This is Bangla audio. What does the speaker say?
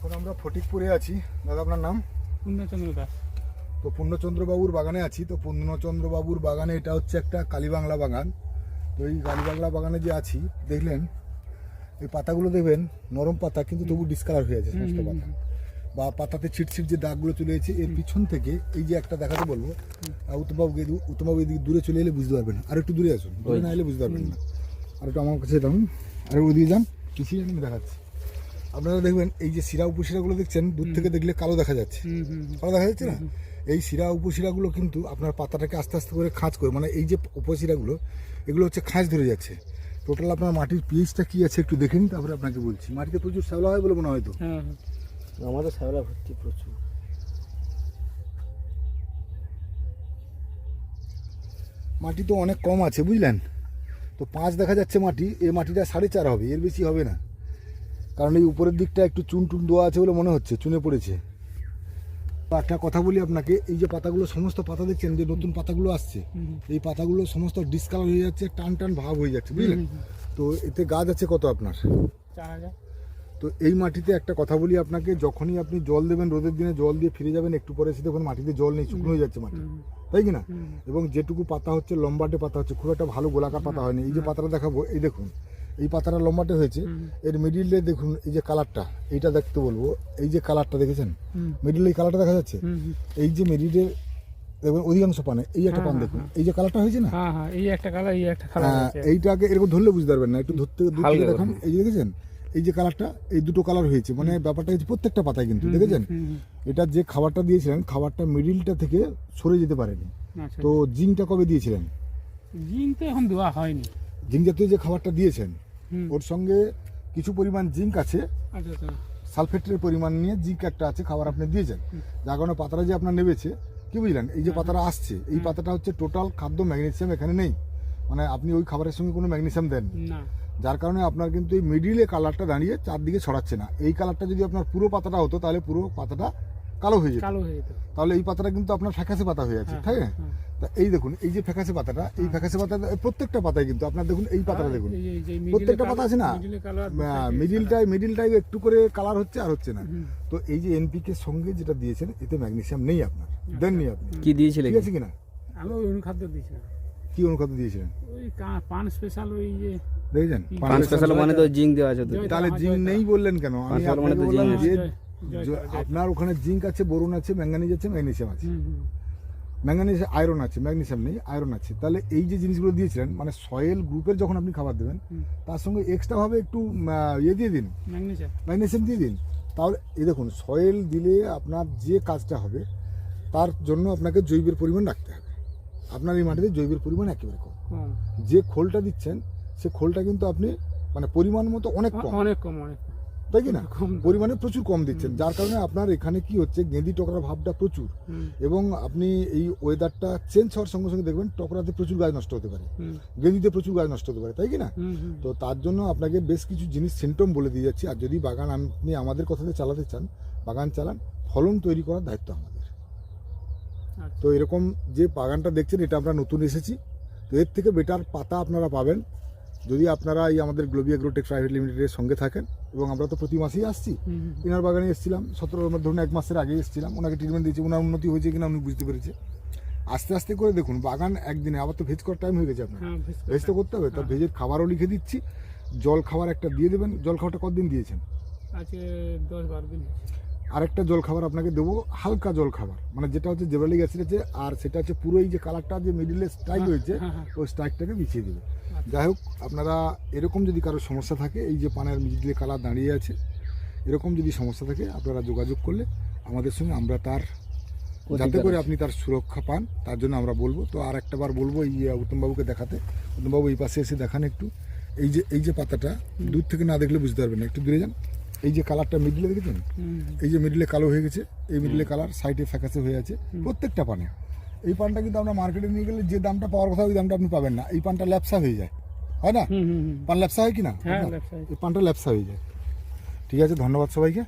এখন আমরা ফটিকপুরে আছি। দাদা আপনার নাম? পূর্ণচন্দ্র দাস। তো পূর্ণচন্দ্রবাবুর বাগানে আছি। তো পূর্ণচন্দ্রবাবুর বাগানে এটা হচ্ছে একটা কালীবাংলা বাগান। তো এই কালীবাংলা বাগানে যে আছি দেখলেন এই পাতাগুলো দেখবেন নরম পাতা কিন্তু তবু ডিসকালার হয়ে আছে সমস্ত পাতা। বা পাতাতে ছিটছিট যে দাগগুলো চলে এসেছে এর পিছন থেকে এই যে একটা দেখাতে বলব এদিকে- উত্তমবাবু এদিকে দূরে চলে এলে বুঝতে পারবেন আর একটু দূরে আসুন দূরে না এলে বুঝতে পারবেন না। আর একটু আমার কাছে দাম আর ওদিকে যান পিছিয়ে আমি দেখাচ্ছি। আপনারা দেখবেন এই যে শিরা উপশিরাগুলো দেখছেন দূর থেকে দেখলে কালো দেখা যাচ্ছে। হুম দেখা যাচ্ছে না? এই শিরা উপশিরাগুলো কিন্তু আপনার পাতাটাকে আস্তে আস্তে করে খাঁজ করে মানে এই যে উপশিরাগুলো এগুলো হচ্ছে খাঁজ ধরে যাচ্ছে। টোটাল আপনার মাটির পিএইচটা কি আছে একটু দেখে নিন তারপরে আপনাকে বলছি। মাটিতে প্রচুর শ্যাওলা হয় বলে মনে হয় তো? হ্যাঁ হ্যাঁ। আমাদের শ্যাওলা ভর্তি প্রচুর। মাটি তো অনেক কম আছে বুঝলেন? তো পাঁচ দেখা যাচ্ছে মাটি এই মাটিটা সাড়ে চার হবে এর বেশি হবে না। কারণ এই উপরের দিকটা একটু চুন টুন দেওয়া আছে বলে মনে হচ্ছে চুনে পড়েছে। একটা কথা বলি আপনাকে এই যে পাতাগুলো সমস্ত পাতা দেখছেন যে নতুন পাতাগুলো আসছে এই পাতাগুলো সমস্ত ডিসকালার হয়ে যাচ্ছে টান টান ভাব হয়ে যাচ্ছে বুঝলেন? তো এতে গাছ আছে কত আপনার? তো এই মাটিতে একটা কথা বলি আপনাকে যখনই আপনি জল দেবেন রোদের দিনে জল দিয়ে ফিরে যাবেন একটু পরে এসে দেখুন মাটিতে জল নেই শুকনো হয়ে যাচ্ছে মাটি। তাই কি না? এবং যেটুকু পাতা হচ্ছে লম্বাটে পাতা হচ্ছে খুব একটা ভালো গোলাকার পাতা হয়নি। এই যে পাতাটা দেখাবো এই দেখুন এই পাতাটা লম্বাটে হয়েছে। এর মিডিলে দেখুন এই যে কালারটা এইটা দেখতে বলব। এই যে কালারটা দেখেছেন? মিডিলে এই কালারটা দেখা যাচ্ছে। এই যে মিডিলে দেখবেন অধিকাংশ পানে এই একটা পান হ্যাঁ, দেখুন। এই যে কালারটা হয়েছে না? হ্যাঁ হ্যাঁ এই একটা কালার এই একটা কালার হ্যাঁ, এইটাকে এরকম ধরলে বুঝতে পারবেন না একটু ধরতে থেকে এই যে দেখেছেন? এই যে কালারটা এই দুটো কালার হয়েছে। মানে ব্যাপারটা হচ্ছে প্রত্যেকটা পাতায় কিন্তু দেখেছেন। এটা যে খাবারটা দিয়েছিলেন খাবারটা মিডিলটা থেকে সরে যেতে পারেনি। আচ্ছা তো জিঙ্কটা কবে দিয়েছিলেন? জিঙ্ক তো এখন দেওয়া হয়নি। জিঙ্ক জাতীয় যে খাবারটা দিয়েছেন। ওর সঙ্গে কিছু পরিমাণ জিঙ্ক আছে। আচ্ছা আচ্ছা। সালফেটের পরিমাণ নিয়ে জিঙ্ক একটা আছে খাবার আপনি দিয়েছেন যার কারণে পাতাটা যে আপনার নেবেছে কি বুঝলেন? এই যে পাতাটা আসছে এই পাতাটা হচ্ছে টোটাল খাদ্য ম্যাগনেসিয়াম এখানে নেই। মানে আপনি ওই খাবারের সঙ্গে কোনো ম্যাগনেসিয়াম দেন যার কারণে আপনার কিন্তু এই মিডিলে কালারটা দাঁড়িয়ে চারদিকে ছড়াচ্ছে না। এই কালারটা যদি আপনার পুরো পাতাটা হতো তাহলে পুরো পাতাটা কালো হয়ে যেত। হয়ে তাহলে এই পাতাটা কিন্তু আপনার ফ্যাকাসে পাতা হয়ে আছে হ্যাঁ, তাই না? হ্যাঁ। তা এই দেখুন এই যে ফ্যাকাসে পাতাটা এই ফ্যাকাসে পাতা প্রত্যেকটা পাতায় কিন্তু আপনার দেখুন এই পাতাটা দেখুন। এই যে- এই যে middle এ প্রত্যেকটা পাতা আছে না? কালো আর মিডিলটাই মিডিলটাই একটু করে কালার হচ্ছে আর হচ্ছে না। তো এই যে এনপিকে সঙ্গে যেটা দিয়েছেন এতে ম্যাগনেসিয়াম নেই আপনার দেননি আপনি। কি দিয়েছিলে ঠিক আছে কিনা? আমি ওই অনুখাদ্য দিয়েছিলাম। কি অনুখাদ্য দিয়েছিলেন? ওই পান স্পেশাল ওই যে দেখেছেন? পাঁচ স্পেশাল মানে তো জিঙ্ক দেওয়া আছে তো। তাহলে জিঙ্ক নেই বললেন কেন? আমি মানে আপনাকে তো বললাম জিঙ্ক যে আপনার ওখানে জিঙ্ক আছে বোরন আছে ম্যাঙ্গানিজ আছে ম্যাগনেসিয়াম আছে। ম্যাঙ্গানিজ আয়রন আছে ম্যাগনেসিয়াম নেই আয়রন আছে। তাহলে এই যে জিনিসগুলো দিয়েছিলেন মানে সয়েল গ্রুপের যখন আপনি খাবার দেবেন তার সঙ্গে এক্সট্রাভাবে একটু ইয়ে দিয়ে দিন। ম্যাগনেসিয়াম। দিয়ে দিন। তাহলে এই দেখুন সয়েল দিলে আপনার যে কাজটা হবে তার জন্য আপনাকে জৈবের পরিমাণ রাখতে হবে। আপনার এই মাটিতে জৈবের পরিমাণ একেবারে কম। যে খোলটা দিচ্ছেন সে খোলটা কিন্তু আপনি মানে পরিমাণ মতো অনেক কম। অনেক কম অনেক কম। তাই কি না। পরিমাণে প্রচুর কম দিচ্ছেন। যার কারণে আপনার এখানে কি হচ্ছে গেঁদি টকরা ভাবটা প্রচুর। এবং আপনি এই ওয়েদারটা চেঞ্জ হওয়ার সঙ্গে সঙ্গে দেখবেন টকরাতে প্রচুর গাছ নষ্ট হতে পারে। গেঁদিতে প্রচুর গাছ নষ্ট হতে পারে তাই কি না। তো তার জন্য আপনাকে বেশ কিছু জিনিস সিমটম বলে দিয়ে যাচ্ছি। আর যদি বাগান আপনি আমাদের কথাতে চালাতে চান বাগান চালান ফলন তৈরি করার দায়িত্ব আমাদের। আচ্ছা। তো এরকম যে বাগানটা দেখছেন এটা আমরা নতুন এসেছি। তো এর থেকে বেটার পাতা আপনারা পাবেন। যদি আপনারা এই আমাদের গ্লোবি এগ্রোটেক প্রাইভেট লিমিটেডের সঙ্গে থাকেন এবং আমরা তো প্রতি মাসেই আসছি। ইনার বাগানে এসেছিলাম সতেরো ধরুন এক মাসের আগে এসেছিলাম ওনাকে ট্রিটমেন্ট দিয়েছি ওনার উন্নতি হয়েছে কিনা উনি বুঝতে পেরেছে আস্তে আস্তে করে দেখুন বাগান একদিনে আবার তো ভেজ করার টাইম হয়ে গেছে আপনার হ্যাঁ। ভেজ তো করতে হবে তার ভেজের খাবারও লিখে দিচ্ছি জল খাবার একটা দিয়ে দেবেন জল খাবারটা কতদিন দিয়েছেন আজকে দশ বারো দিন। আরেকটা জল খাবার আপনাকে দেবো হালকা জল খাবার। মানে যেটা হচ্ছে জেবালিক অ্যাসিড আছে আর সেটা হচ্ছে পুরো এই যে কালারটা যে মিডিলে স্ট্রাইক হয়েছে হ্যাঁ, হ্যাঁ। ওই স্ট্রাইকটাকে বিছিয়ে দেবে। যাই হোক আপনারা এরকম যদি কারও সমস্যা থাকে এই যে পানের মিডিলে কালার দাঁড়িয়ে আছে এরকম যদি সমস্যা থাকে আপনারা যোগাযোগ করলে আমাদের সঙ্গে আমরা তার যাতে করে আপনি তার সুরক্ষা পান তার জন্য আমরা বলব। তো আর একটা বার বলব এই উত্তমবাবুকে দেখাতে। উত্তমবাবু এই পাশে এসে দেখান একটু। এই যে এই যে পাতাটা দূর থেকে না দেখলে বুঝতে পারবেন না। একটু দূরে যান। এই যে কালারটা মিডলে দেখেছেন? এই যে মিডলে কালো হয়ে গেছে এই মিডলে কালার সাইডে ফ্যাকাসে হয়ে আছে প্রত্যেকটা পানে। এই পানটা কিন্তু আমরা মার্কেটে নিয়ে গেলে যে দামটা পাওয়ার কথা ওই দামটা আপনি পাবেন না। এই পানটা ল্যাপসা হয়ে যায়। হয় না। পান ল্যাপসা হয় কি না? হ্যাঁ, হয়। এই পানটা ল্যাপসা হয়ে যায়। ঠিক আছে ধন্যবাদ সবাইকে।